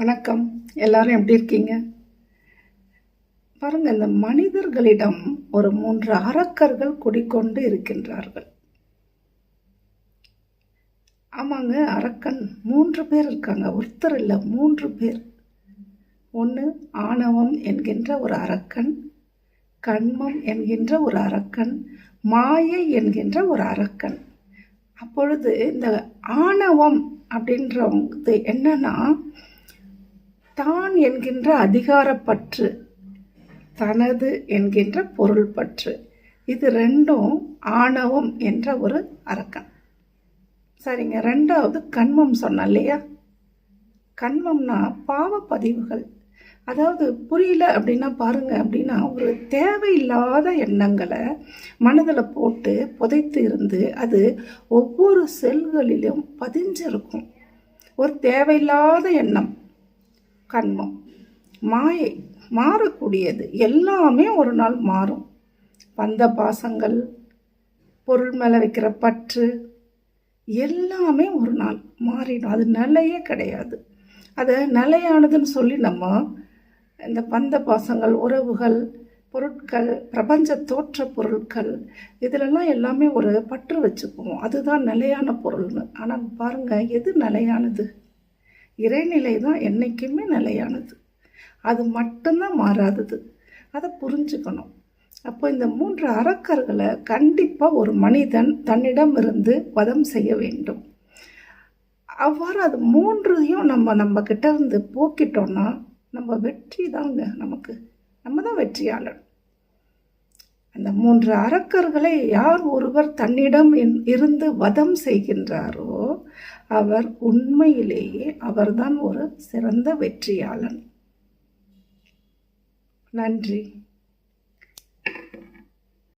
வணக்கம். எல்லாரும் எப்படி இருக்கீங்க? பாருங்கள் இந்த மனிதர்களிடம் ஒரு மூன்று அரக்கர்கள் குடிக்கொண்டு இருக்கின்றார்கள். ஆமாங்க அரக்கன் மூன்று பேர் இருக்காங்க. ஒருத்தர் இல்லை மூன்று பேர். ஒன்று ஆணவம் என்கின்ற ஒரு அரக்கன் கண்மம் என்கின்ற ஒரு அரக்கன் மாயை என்கின்ற ஒரு அரக்கன். அப்பொழுது இந்த ஆணவம் அப்படின்றவங்க என்னன்னா தான் என்கின்ற அதிகாரப்பற்று தனது என்கின்ற பொருள் பற்று இது ரெண்டும் ஆணவம் என்ற ஒரு அரக்கன் சரிங்க ரெண்டாவது கண்மம் சொன்னேன் இல்லையா? கண்மம்னா பாவப்பதிவுகள். அதாவது புரியல அப்படின்னா பாருங்க அப்படின்னா ஒரு தேவையில்லாத எண்ணங்களை மனதில் போட்டு புதைத்து இருந்து அது ஒவ்வொரு செல்களிலும் பதிஞ்சிருக்கும். ஒரு தேவையில்லாத எண்ணம். கண்மம். மாயை மாறக்கூடியது. எல்லாமே ஒரு நாள் மாறும். பந்த பாசங்கள் பொருள் மேலே வைக்கிற பற்று எல்லாமே ஒரு நாள் மாறிடும். அது நிலையே கிடையாது. அது நிலையானதுன்னு சொல்லி நம்ம இந்த பந்த பாசங்கள் உறவுகள் பொருட்கள் பிரபஞ்ச தோற்ற பொருட்கள் இதிலெல்லாம் எல்லாமே ஒரு பற்று வச்சுக்குவோம். அதுதான் நிலையான பொருள்னு. ஆனால் பாருங்கள் எது நிலையானது? இறைநிலை தான் என்றைக்குமே நிலையானது. அது மட்டும்தான் மாறாதது. அதை புரிஞ்சுக்கணும். அப்போ இந்த மூன்று அரக்கர்களை கண்டிப்பாக ஒரு மனிதன் தன்னிடமிருந்து வதம் செய்ய வேண்டும். அவ்வாறு அது மூன்றையும் நம்ம நம்ம கிட்ட இருந்து போக்கிட்டோம்னா நம்ம வெற்றி தாங்க நமக்கு. நம்ம தான் வெற்றியாளர். அந்த மூன்று அரக்கர்களை யார் ஒருவர் தன்னிடம் இன்- இருந்து வதம் செய்கின்றாரோ அவர் உண்மையிலேயே அவர்தான் ஒரு சிறந்த வெற்றியாளன். நன்றி.